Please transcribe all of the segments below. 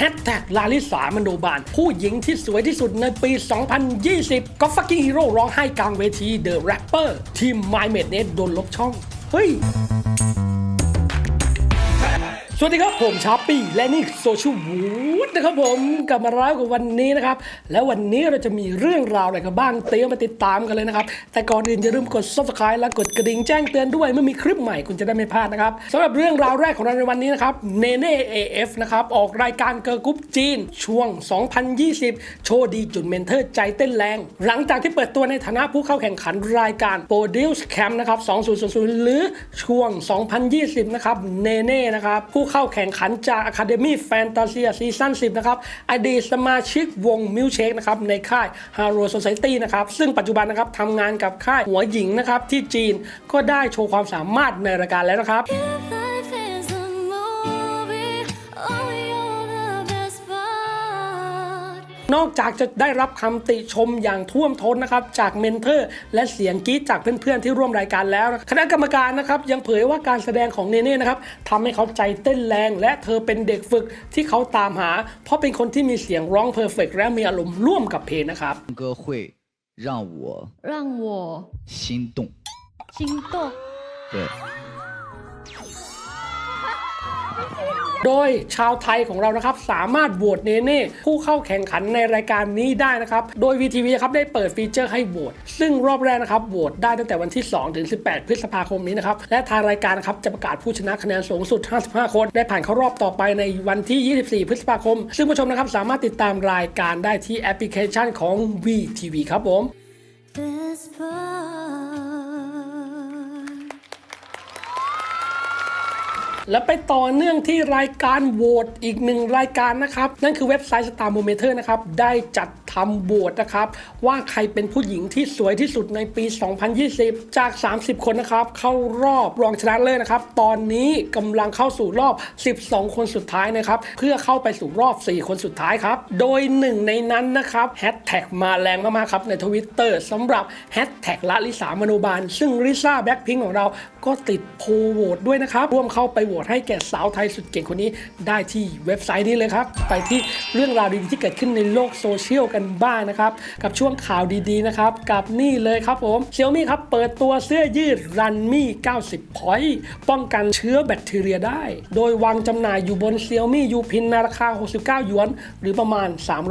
แฮชแท็กลาลิสามโนบาลผู้หญิงที่สวยที่สุดในปี 2020 ก็ฟักกิ้งฮีโร่ร้องไห้กลางเวทีเดอะแรปเปอร์ทีมไมเมดเนตโดนลบช่อง เฮ้ย สวัสดีครับผมชาร์ปี้และนี่โซเชียลวูดนะครับผมกลับมาแล้วกับวันนี้นะครับ แล้ววันนี้เราจะมีเรื่องราวอะไรกันบ้างเตรียมมาติดตามกันเลยนะครับ แต่ก่อนอื่นอย่าลืมกด subscribe และกดกระดิ่งแจ้งเตือนด้วยเมื่อมีคลิปใหม่คุณจะได้ไม่พลาดนะครับสำหรับเรื่องราวแรกของเราในวันนี้นะครับเนเน่ AF นะครับออกรายการเกิร์ลกรุ๊ปจีน ช่วง 2020 โชว์ดีจุดเมนเทอร์ใจเต้นแรง หลังจากที่เปิดตัวในฐานะผู้เข้าแข่งขันรายการ Produce Camp นะครับ 2000 หรือช่วง 2020 นะครับเนเน่นะครับผู้เข้าแข่งขันจาก Academy Fantasia Season 10 นะครับ อดีตสมาชิกวงมิวเชคนะครับในค่าย Haro Society นะครับ ซึ่งปัจจุบันนะครับทำงานกับค่ายหัวหญิงนะครับที่จีนก็ได้โชว์ความสามารถในรายการแล้วนะครับ นอกจากจะได้รับคำติชมอย่างท่วมท้นนะครับจากเมนเทอร์ และเสียงกรี๊ดจากเพื่อนๆที่ร่วมรายการแล้วนะคณะกรรมการนะครับยังเผยว่าการแสดงของเนเน่นะครับทำให้เขาใจเต้นแรง และเธอเป็นเด็กฝึกที่เขาตามหา เพราะเป็นคนที่มีเสียงร้องเพอร์เฟกและมีอารมณ์ร่วมกับเพลงนะครับ 歌会让我让我心动。心动。对， โดยชาวไทยของเรานะครับสามารถโหวตเนเน่ผู้เข้าแข่งขันในรายการนี้ได้นะครับ โดย VTV ครับได้เปิดฟีเจอร์ให้โหวตซึ่งรอบแรกนะครับโหวตได้ตั้งแต่วันที่ 2 ถึง 18 พฤษภาคมนี้นะครับ และทางรายการครับจะประกาศผู้ชนะคะแนนสูงสุด 55 คนได้ผ่านเข้ารอบต่อไปในวันที่ 24 พฤษภาคม ซึ่งผู้ชมนะครับสามารถติดตามรายการได้ที่แอปพลิเคชันของ VTV ครับผม Best part. แล้วไปต่อเนื่องที่รายการโหวตอีกหนึ่งรายการนะครับ นั่นคือเว็บไซต์ Star m o m e t e r นะครับ ได้จัดทำโหวตนะครับ ว่าใครเป็นผู้หญิงที่สวยที่สุดในปี 2020 จาก 30 คนนะครับ เข้ารอบรองชนะเลิศนะครับ ตอนนี้กำลังเข้าสู่รอบ 12 คนสุดท้ายนะครับ เพื่อเข้าไปสู่รอบ 4 คนสุดท้ายครับ โดยหนึ่งในนั้นนะครับแฮชแท็กมาแรงมากๆครับในทวิตเตอร์สำหรับแฮชแท็กละลิสามโนบาล ซึ่งลิซ่าแบ็คพิงของเราก็ติดโพลโหวตด้วยนะครับร่วมเข้าไปโหวตให้แก่สาวไทยสุดเก่งคนนี้ได้ที่เว็บไซต์นี้เลยครับ ไปที่เรื่องราวดีๆที่เกิดขึ้นในโลกโซเชียลกันบ้างนะครับ กับช่วงข่าวดีๆนะครับ กับนี่เลยครับผมเซี่ยมี่ครับ เปิดตัวเสื้อยืดรันมี่90 พอยต์ป้องกันเชื้อแบคทีเรียได้ โดยวางจำหน่ายอยู่บนเซี่ยมี่ยูพินในราคา 69 หยวน หรือประมาณ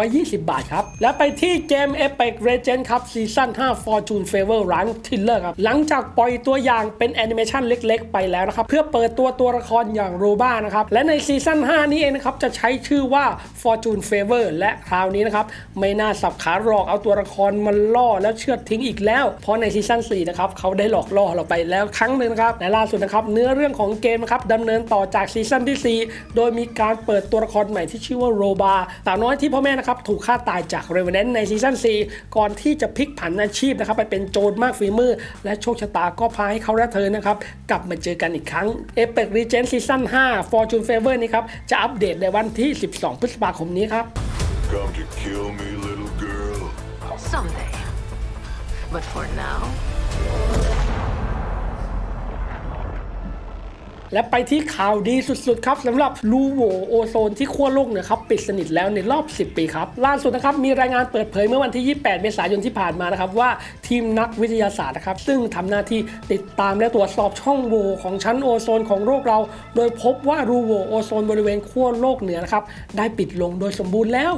320 บาทครับ และไปที่เกม Epic Legends ครับซีซั่น5 Fortune Favor ร้านทิลเลอร์ครับหลังจากปล่อยตัวอย่างเป็นแอนิเมชันเล็ก ๆ ไปแล้วนะครับ เพื่อเปิดตัวตัวละครอย่างโรบ้านะครับ และในซีซั่น 5 นี้เองนะครับ จะใช้ชื่อว่า Fortune Favor และคราวนี้นะครับ ไม่น่าสับขาหลอกเอาตัวละครมาล่อแล้วเชือดทิ้งอีกแล้ว เพราะในซีซั่น4นะครับเขาได้หลอกล่อเราไปแล้วครั้งหนึ่งนะครับและล่าสุดนะครับเนื้อเรื่องของเกมนะครับดำเนินต่อจากซีซั่นที่ 4 โดยมีการเปิดตัวละครใหม่ที่ชื่อว่าโรบาสาวน้อยที่พ่อแม่นะครับถูกฆ่าตายจากเรเวนแนนในซีซั่น4ก่อนที่จะพลิกผันอาชีพนะครับไปเป็นโจรมากฝีมือ และโชคชะตาก็พาให้เขาและเธอนะครับกลับมาเจอกันอีกครั้ง Epic Legends ซีซั่น5 Fortune Favor นี้ครับ จะอัปเดตในวันที่ 12 พฤษภาคมนี้ครับ Come to kill me, little girl. Someday. But for now, และไปที่ข่าวดีสุดๆครับสำหรับรูโวโอโซนที่ขั้วโลกเนี่ยครับปิดสนิทแล้วในรอบ 10 ปีครับล่าสุดนะครับมีรายงานเปิดเผยเมื่อวันที่ 28 เมษายนที่ผ่านมานะครับว่าทีมนักวิทยาศาสตร์นะครับซึ่งทำหน้าที่ติดตามและตรวจสอบช่องโหว่ของชั้นโอโซนของโลกเรา โดยพบว่ารูโวโอโซนบริเวณขั้วโลกเหนือนะครับได้ปิดลงโดยสมบูรณ์แล้ว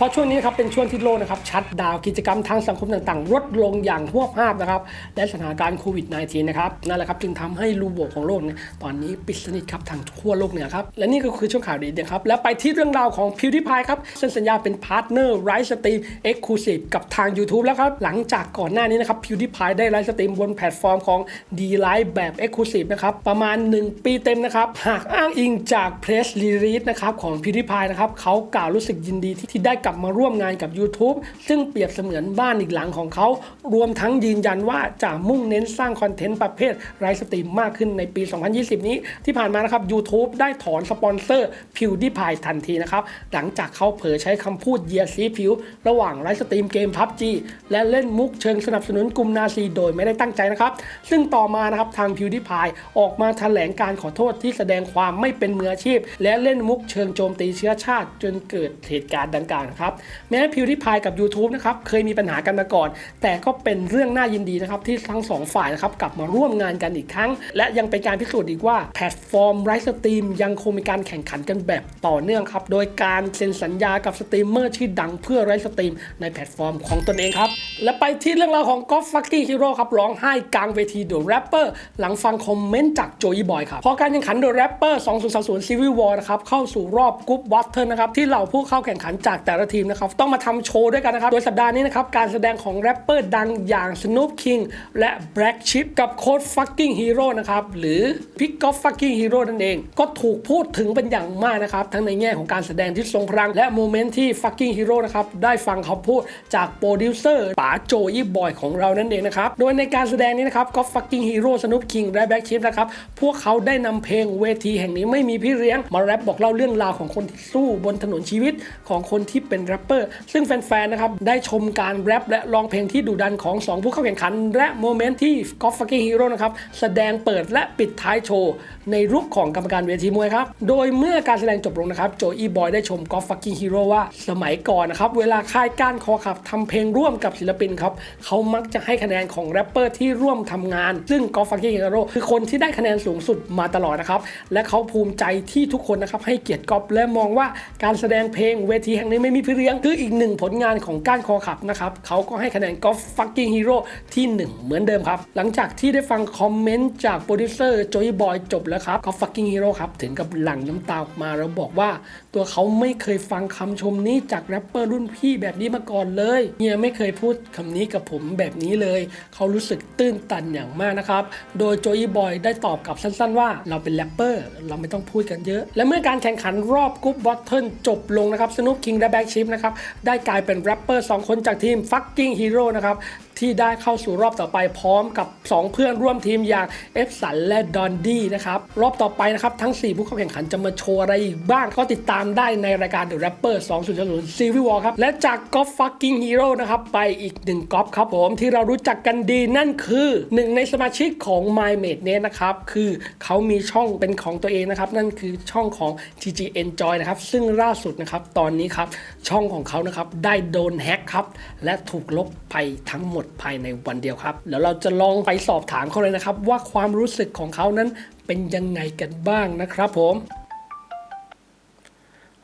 เพราะช่วงนี้ครับเป็นช่วงที่โลกนะครับชัดดาวกิจกรรมทางสังคมต่างๆลดลงอย่างทั่วภาพนะครับและสถานการณ์โควิด -19 นะครับนั่นแหละครับจึงทำให้รูโบของโลกเนี่ยตอนนี้ปิดสนิทครับทางทั่วโลกเนี่ยครับและนี่ก็คือช่วงข่าวดีนะครับและไปที่เรื่องราวของ PewDiePie ครับเซ็นสัญญาเป็นพาร์ทเนอร์ไลฟ์สตรีมเอ็กซ์คลูซีฟกับทาง YouTube แล้วครับหลังจากก่อนหน้านี้นะครับ PewDiePie ได้ไลฟ์สตรีมบนแพลตฟอร์มของ D Live แบบ Exclusive นะครับประมาณ 1 ปีเต็มนะครับหากอ้างอิงจาก Press Release นะครับของ PewDiePie นะครับเขากล่าวรู้สึกยินดีที่ที่ได้กลับลับมาร่วมงานกับ YouTube ซึ่งเปรียบเสมือนบ้านอีกหลังของเขา รวมทั้งยืนยันว่าจะมุ่งเน้นสร้างคอนเทนต์ประเภทไลฟ์สตรีมมากขึ้นในปี 2020 นี้ ที่ผ่านมานะครับ YouTube ได้ถอนสปอนเซอร์พิวดี้พายทันทีนะครับ หลังจากเขาเผยใช้คำพูดเยียดสีผิวระหว่างไลฟ์สตรีมเกม PUBG และเล่นมุกเชิงสนับสนุนกลุ่มนาซีโดยไม่ได้ตั้งใจนะครับซึ่งต่อมานะครับทางพิวดี้พายออกมาแถลงการขอโทษที่แสดงความไม่เป็นมืออาชีพ และเล่นมุกเชิงโจมตีเชื้อชาติ จนเกิดเหตุการณ์ดังกล่าวนะครับแม้พิวดี้พายกับ YouTube นะครับเคยมีปัญหากันมาก่อน แต่ก็เป็นเรื่องน่ายินดีนะครับที่ทั้งสองฝ่ายนะครับกลับมาร่วมงานกันอีกครั้ง และยังเป็นการพิสูจน์อีกว่าแพลตฟอร์มไลฟ์สตรีมยังคงมีการแข่งขันกันแบบต่อเนื่องครับโดยการเซ็นสัญญากับสตรีมเมอร์ชื่อดังเพื่อไลฟ์สตรีมในแพลตฟอร์มของตนเองครับและไปที่เรื่องราวของกอล์ฟฟักกี้ฮีโร่ครับร้องไห้กลางเวทีเดอะแรปเปอร์หลังฟังคอมเมนต์จากโจยบอยครับพอการแข่งขันเดอะแรปเปอร์2030 Civil War นะครับเข้าสู่รอบกรุ๊ปวัตเทอร์นะครับที่เหล่าผู้เข้าแข่งขันจากแต่ละทีมนะครับต้องมาทำโชว์ด้วยกันนะครับ โดยสัปดาห์นี้นะครับการแสดงของแรปเปอร์ดังอย่าง Snoop King และ Black Chip กับโค้ด fucking hero นะครับหรือ Pick of fucking hero นั่นเอง ก็ถูกพูดถึงเป็นอย่างมากนะครับทั้งในแง่ของการแสดงที่ทรงพลังและโมเมนต์ที่ fucking hero นะครับได้ฟังเขาพูดจากโปรดิวเซอร์ป๋าโจยี่บอยของเรานั่นเองนะครับโดยในการแสดงนี้นะครับก็ fucking hero Snoop King และ Black Chip นะครับพวกเขาได้นำเพลงเวทีแห่งนี้ไม่มีพี่เลี้ยงมาแรปบอกเล่าเรื่องราวของคนที่สู้บนถนนชีวิตของคนที่เป็นแรปเปอร์ ซึ่งแฟนๆ นะครับ ได้ชมการแรปและร้องเพลงที่ดุดันของ 2 ผู้เข้าแข่งขัน และโมเมนต์ที่ God Fucking Hero นะครับ แสดงเปิดและปิดท้ายโชว์ ในรูปของกรรมการเวทีมวยครับ โดยเมื่อการแสดงจบลงนะครับ โจอีบอยได้ชม God Fucking Hero ว่าสมัยก่อนนะครับ เวลาค่ายก้านคอขับทำเพลงร่วมกับศิลปินครับเขามักจะให้คะแนนของแรปเปอร์ที่ร่วมทำงาน ซึ่ง God Fucking Hero คือคนที่ได้คะแนนสูงสุดมาตลอดนะครับและเขาภูมิใจที่ทุกคนนะครับให้เกียรติกอฟและมองว่าการแสดงเพลงเวทีแห่งนี้ไม่มีพี่เลี้ยงคืออีกหนึ่งผลงานของก้านคอขับนะครับเขาก็ให้คะแนนกอล์ฟฟักกิ้งฮีโร่ที่ 1 เหมือนเดิมครับ หลังจากที่ได้ฟังคอมเมนต์จากโปรดิวเซอร์โจยบอยจบแล้วครับกอล์ฟฟักกิ้งฮีโร่ครับถึงกับหลั่งน้ำตาออกมาแล้วบอกว่า ตัวเขาไม่เคยฟังคำชมนี้จากแรปเปอร์รุ่นพี่แบบนี้มาก่อนเลยเฮียไม่เคยพูดคำนี้กับผมแบบนี้เลย เขารู้สึกตื้นตันอย่างมากนะครับโดยโจยบอยได้ตอบกลับสั้น ๆ ว่าเราเป็นแรปเปอร์เราไม่ต้องพูดกันเยอะ และเมื่อการแข่งขันรอบกรุ๊ปบอทเทิลจบลงนะครับสนุปคิงและแบ็กชิปนะครับได้กลายเป็นแรปเปอร์ 2 คนจากทีม Fucking Hero นะครับ ที่ได้เข้าสู่รอบต่อไปพร้อมกับ 2 เพื่อนร่วมทีมอย่างเอฟสันและดอนดี้นะครับรอบต่อไปนะครับทั้ง 4 ผู้เข้าแข่งขันจะมาโชว์อะไรอีกบ้าง ก็ติดตามได้ในรายการ The Rapper 2020 Civil War ครับและจาก Golf Fucking Hero นะครับไปอีกหนึ่งกอล์ฟครับผมที่เรารู้จักกันดีนั่นคือหนึ่งในสมาชิกของ My Mate เนี่ยนะครับคือเขามีช่องเป็นของตัวเองนะครับนั่นคือช่องของ TG Enjoy นะครับซึ่งล่าสุดนะครับตอนนี้ครับช่องของเขานะครับได้โดนแฮ็กครับและถูกลบไปทั้งหมดภายในวันเดียวครับ แล้วเราจะลองไปสอบถามเขาเลยนะครับ ว่าความรู้สึกของเขานั้นเป็นยังไงกันบ้างนะครับผม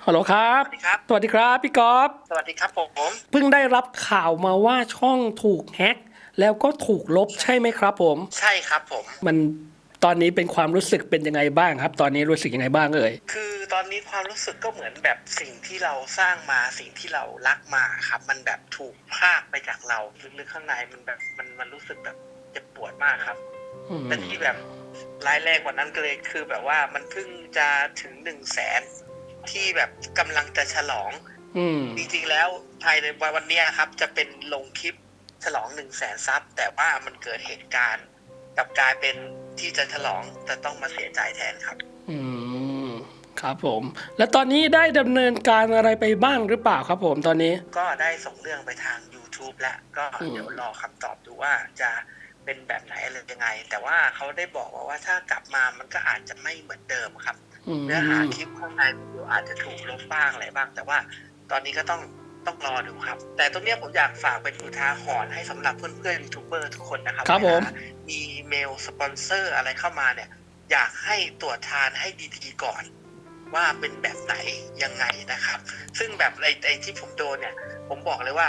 ฮัลโหลครับ สวัสดีครับ สวัสดีครับพี่กอล์ฟสวัสดีครับผม เพิ่งได้รับข่าวมาว่าช่องถูกแฮ็กแล้วก็ถูกลบใช่ไหมครับผม ใช่ครับผม มันตอนนี้เป็นความรู้สึกเป็นยังไงบ้างครับ ตอนนี้รู้สึกยังไงบ้างเอ่ย คือต อนนี้ความรู้สึกก็เหมือนแบบสิ่งที่เราสร้างมาสิ่งที่เรารักมาครับ มันแบบถูกพรากไปจากเราลึกๆข้างในมันแบบมันมันรู้สึกแบบเจ็บปวดมากครับอืมและที่แบบร้ายแรงกว่านั้นก็เลยคือแบบว่ามันเพิ่งจะถึงหนึ่งแสนที่แบบกำลังจะฉลองอืมจริงๆแล้วภายในวันเนี้ยครับ จะเป็นลงคลิปฉลองหนึ่งแสนซับแต่ว่ามันเกิดเหตุการณ์กลับกลายเป็นที่จะฉลองแต่ต้องมาเสียใจแทนครับอืม ครับผม แล้วตอนนี้ได้ดำเนินการอะไรไปบ้างหรือเปล่าครับผมตอนนี้ ก็ได้ส่งเรื่องไปทาง YouTube แล้วก็อืมเดี๋ยวรอคำตอบดูว่าจะเป็นแบบไหนอะไรยังไง แต่ว่าเขาได้บอกว่าว่าถ้ากลับมามันก็อาจจะไม่เหมือนเดิมครับอืมเนื้อหาคลิปข้างในวิดีโออาจจะถูกลบบ้างอะไรบ้าง แต่ว่าตอนนี้ก็ต้องต้องรอดูครับ แต่ตรงเนี้ยผมอยากฝากเป็นอุทาหรณ์ให้สำหรับเพื่อนๆยูทูบเบอร์ทุกคนนะครับครับผมเวลามีเมลสปอนเซอร์อะไรเข้ามาเนี่ย อยากให้ตรวจทานให้ดีๆก่อน ว่าเป็นแบบไหนยังไงนะครับ ซึ่งแบบไอ้ไอ้ที่ผมโดนเนี่ย ผมบอกเลยว่า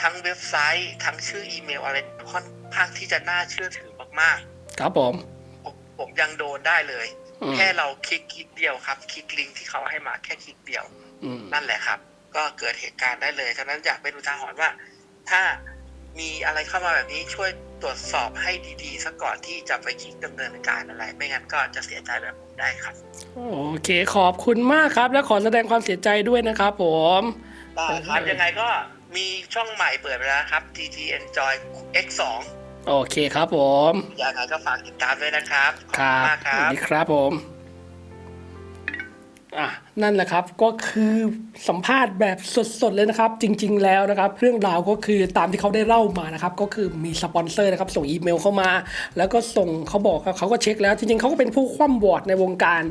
ทั้งเว็บไซต์ทั้งชื่ออีเมลอะไรค่อนข้างที่จะน่าเชื่อถือมากครับผมๆผมผมยังโดนได้เลยอืมแค่เราคลิกคลิกเดียวครับ คลิกลิงก์ที่เขาให้มาแค่คลิกเดียวอืมนั่นแหละครับ ก็เกิดเหตุการณ์ได้เลยฉะนั้นอยากเป็นอุทาหรณ์ว่า ถ้า มีอะไรเข้ามาแบบนี้ช่วยตรวจสอบให้ดีๆซะก่อนที่จะไปคลิกดำเนินการอะไร ไม่งั้นก็จะเสียใจแบบผมได้ครับ โอเคขอบคุณมากครับ และขอแสดงความเสียใจด้วยนะครับผม ได้ครับยังไงก็มีช่องใหม่เปิดไปแล้วครับ TT Enjoy X2 โอเคครับผมยังไงก็ฝากติดตามด้วยนะครับขอบคคุรัณบมากคสรัวัสบดีครับผม อะ นั่นแหละครับก็คือสัมภาษณ์แบบสดๆเลยนะครับ จริง ๆ แล้วนะครับ เรื่องราวก็คือตามที่เขาได้เล่ามานะครับ ก็คือมีสปอนเซอร์นะครับ ส่งอีเมลเข้ามา แล้วก็ส่งเขาบอกเขาก็เช็คแล้ว จริงๆเขาก็เป็นผู้คว่ำบอร์ดในวงการ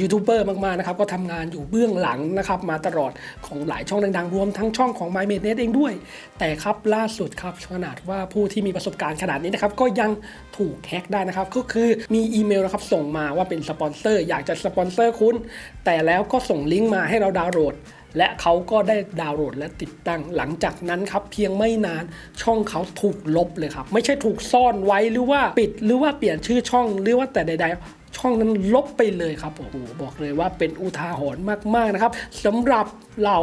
ยูทูบเบอร์มากๆนะครับ ก็ทำงานอยู่เบื้องหลังนะครับ มาตลอดของหลายช่องดังๆ รวมทั้งช่องของ My m a d e เองด้วย แต่ครับล่าสุดครับขนาดว่าผู้ที่มีประสบการณ์ขนาดนี้นะครับก็ยังถูกแฮ็กได้นะครับ ก็คือมีอีเมลนะครับส่งมาว่าเป็นสปอนเซอร์อยากจะสปอนเซอร์คุณแต่แล้วก็ส่งลิงก์มาให้เราดาวน์โหลด และเขาก็ได้ดาวน์โหลดและติดตั้ง หลังจากนั้นครับเพียงไม่นานช่องเขาถูกลบเลยครับ ไม่ใช่ถูกซ่อนไว้หรือว่าปิดหรือว่าเปลี่ยนชื่อช่องหรือว่าแต่ใด ๆช่องนั้นลบไปเลยครับโอ้โหบอกเลยว่าเป็นอุทาหรณ์มาก ๆ นะครับสำหรับเหล่า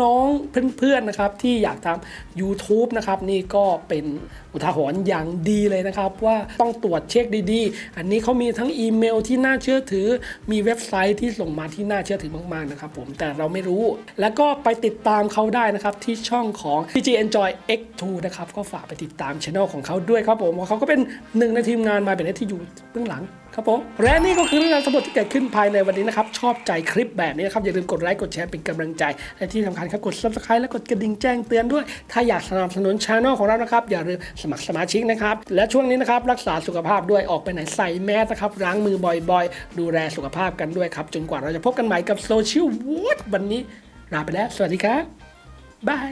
น้อง ๆ เพื่อน ๆ นะครับ ที่อยากทำ YouTube นะครับ นี่ก็เป็นอุทาหรณ์อย่างดีเลยนะครับว่าต้องตรวจเช็คดีๆ อันนี้เขามีทั้งอีเมลที่น่าเชื่อถือ มีเว็บไซต์ที่ส่งมาที่น่าเชื่อถือมากๆนะครับผมแต่เราไม่รู้ แล้วก็ไปติดตามเขาได้นะครับที่ช่องของ PG Enjoy X2 นะครับก็ฝากไปติดตามช anel ของเขาด้วยครับผมเพราเขาก็เป็นหนึ่งในทีมงานมาเป็นที่อยู่เบื้องหลังครับผมและนี่ก็คือเรื่องราวทั้งหมดที่เกิดขึ้นภายในวันนี้นะครับ ชอบใจคลิปแบบนี้นะครับ อย่าลืมกดไลค์กดแชร์เป็นกำลังใจ และที่สำคัญครับ กด subscribe และกดกระดิ่งแจ้งเตือนด้วย ถ้าอยากสนับสนุนช anel ของเรานะครับ อย่าลืมสมัครสมาชิกนะครับ และช่วงนี้นะครับรักษาสุขภาพด้วยออกไปไหนใส่แมสนะครับล้างมือบ่อยๆ ดูแลสุขภาพกันด้วยครับ จนกว่าเราจะพบกันใหม่กับโซเชียลวูดวันนี้ลาไปแล้ว สวัสดีครับบาย